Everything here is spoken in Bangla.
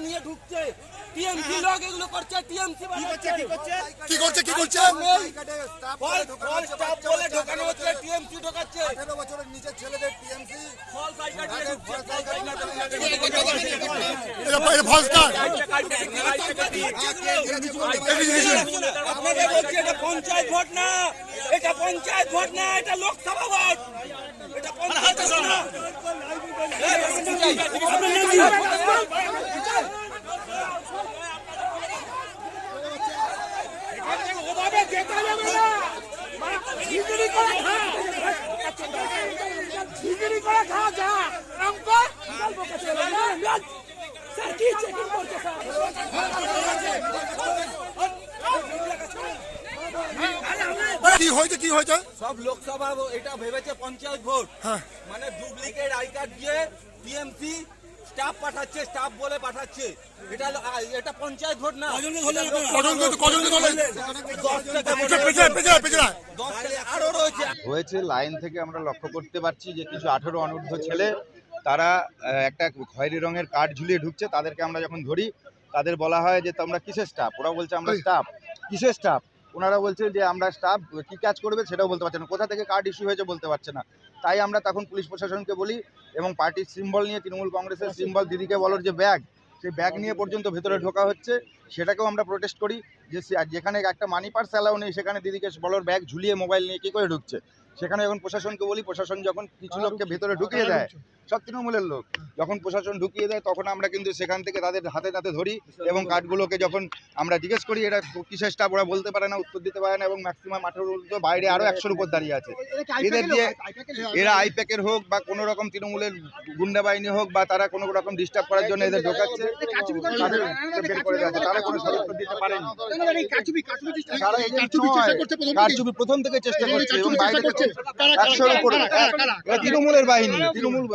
নিয়ে ঢুকছে টিএমসি লোক এগুলো করছে টিএমসি কি করছে কি করছে বলে ঢোকানো হচ্ছে টিএমসি ঢোকাচ্ছে আঠেরো বছরের নিচের ছেলেদের টিএমসি পঞ্চায়েত ভোট না এটা পঞ্চায়েত ভোট না এটা লোকসভা ভোট এটা পঞ্চায়েত ভোট না ওভাবে যেতে যাবে না ঝিগড়ি করে খা ঝিগড়ি করে খা যা অঙ্ক গল্প করতে। স্যার কি চেকিং করছে কি হয়েছে কি হয়েছে সব লোকসভা ভো- এটা ভেবেছে পঞ্চায়েত ভোট হ্যাঁ। মানে ডুপ্লিকেট আই কার্ড দিয়ে টিএমসি স্টাফ পাঠাচ্ছে স্টাফ বলে পাঠাচ্ছে। এটা এটা পঞ্চায়েত ভোট না। হয়েছে। লাইন থেকে আমরা লক্ষ্য করতে পারছি যে কিছু আঠেরো অনূর্ধ্ব ছেলে তারা একটা খয়েরি রঙের কার্ড ঝুলিয়ে ঢুকছে। তাদেরকে আমরা যখন ধরি তাদের বলা হয় যে তোমরা কিসের স্টাফ ওরা বলছে আমরা স্টাফ কিসের স্টাফ ওনারা বলছেন যে আমরা স্টাফ কি কাজ করবে সেটাও বলতে পারছে না। কোথা থেকে কার্ড ইস্যু হয়েছে বলতে পারছে না। তাই আমরা তখন পুলিশ প্রশাসনকে বলি এবং পার্টির সিম্বল নিয়ে, তৃণমূল কংগ্রেসের সিম্বল দিদিকে বলার যে ব্যাগ সেই ব্যাগ নিয়ে পর্যন্ত ভেতরে ঢোকা হচ্ছে। সেটাকেও আমরা প্রোটেস্ট করি যে যেখানে একটা মানি পার্স অ্যালাউ নেই, সেখানে দিদিকে বলার ব্যাগ ঝুলিয়ে মোবাইল নিয়ে কী করে ঢুকছে? সেখানে যখন প্রশাসনকে বলি প্রশাসন যখন কিছু লোককে ভেতরে ঢুকিয়ে দেয় সব তৃণমূলের লোক। যখন প্রশাসন ঢুকিয়ে দেয় তখন আমরা কিন্তু সেখান থেকে তাদের হাতে হাতে ধরি এবং কার্ডগুলোকে যখন আমরা জিজ্ঞেস করি এটা কিসের স্টাফ ওরা বলতে পারে না উত্তর দিতে পারে না এবং ম্যাক্সিমাম আঠেরো বাইরে আরও একশোর উপর দাঁড়িয়ে আছে। এদের দিয়ে এরা আইপ্যাকের হোক বা কোনো রকম তৃণমূলের গুন্ডা বাহিনী হোক বা তারা কোনো রকম ডিস্টার্ব করার জন্য এদের ঢোকাচ্ছে বের করে তারা কোনো সদস্য দিতে পারেনি। কারচুপি প্রথম থেকে। চেষ্টা করছে এবং বাইরে একশোর উপরে। তৃণমূলের বাহিনী। তৃণমূল